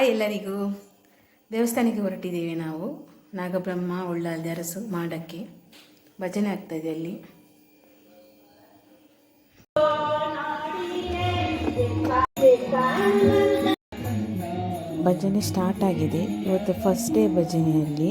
Hi ಎಲ್ಲರಿಗೂ ದೇವಸ್ಥಾನಕ್ಕೆ ಹೊರಟಿದ್ದೀವಿ ನಾವು. ನಾಗಬ್ರಹ್ಮ ಉಳ್ಳಾಲ್ದೆ ಅರಸು ಮಾಡಕ್ಕೆ ಭಜನೆ ಆಗ್ತಾಯಿದೆ ಅಲ್ಲಿ. ಭಜನೆ ಸ್ಟಾರ್ಟ್ ಆಗಿದೆ. ಇವತ್ತು ಫಸ್ಟ್ ಡೇ ಭಜನೆಯಲ್ಲಿ.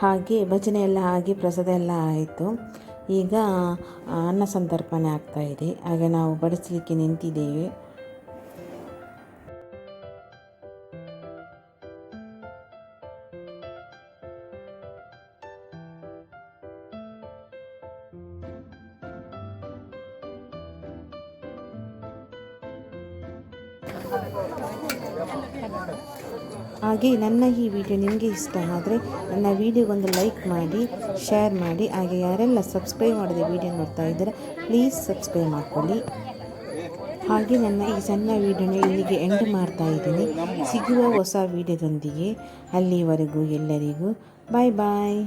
ಹಾಗೆ ಭಜನೆ ಎಲ್ಲ ಆಗಿ ಪ್ರಸಾದ ಎಲ್ಲ ಆಯಿತು. ಈಗ ಅನ್ನ ಸಂತರ್ಪಣೆ ಆಗ್ತಾ ಇದೆ. ಹಾಗೆ ನಾವು ಬಡಿಸಲಿಕ್ಕೆ ನಿಂತಿದ್ದೇವೆ. ಹಾಗೆ ನನ್ನ ಈ ವಿಡಿಯೋ ನಿಮಗೆ ಇಷ್ಟ ಆದರೆ ನನ್ನ ವಿಡಿಯೋಗೊಂದು ಲೈಕ್ ಮಾಡಿ, ಶೇರ್ ಮಾಡಿ, ಹಾಗೆ ಯಾರೆಲ್ಲ ಸಬ್ಸ್ಕ್ರೈಬ್ ಮಾಡದೆ ವಿಡಿಯೋ ನೋಡ್ತಾ ಇದ್ದಾರೆ ಪ್ಲೀಸ್ ಸಬ್ಸ್ಕ್ರೈಬ್ ಮಾಡ್ಕೊಳ್ಳಿ. ಹಾಗೆ ನನ್ನ ಈ ಸಣ್ಣ ವಿಡಿಯೋನ ಇಲ್ಲಿಗೆ ಎಂಡ್ ಮಾಡ್ತಾ ಇದ್ದೀನಿ. ಸಿಗುವ ಹೊಸ ವಿಡಿಯೋದೊಂದಿಗೆ ಅಲ್ಲಿವರೆಗೂ ಎಲ್ಲರಿಗೂ ಬಾಯ್ ಬಾಯ್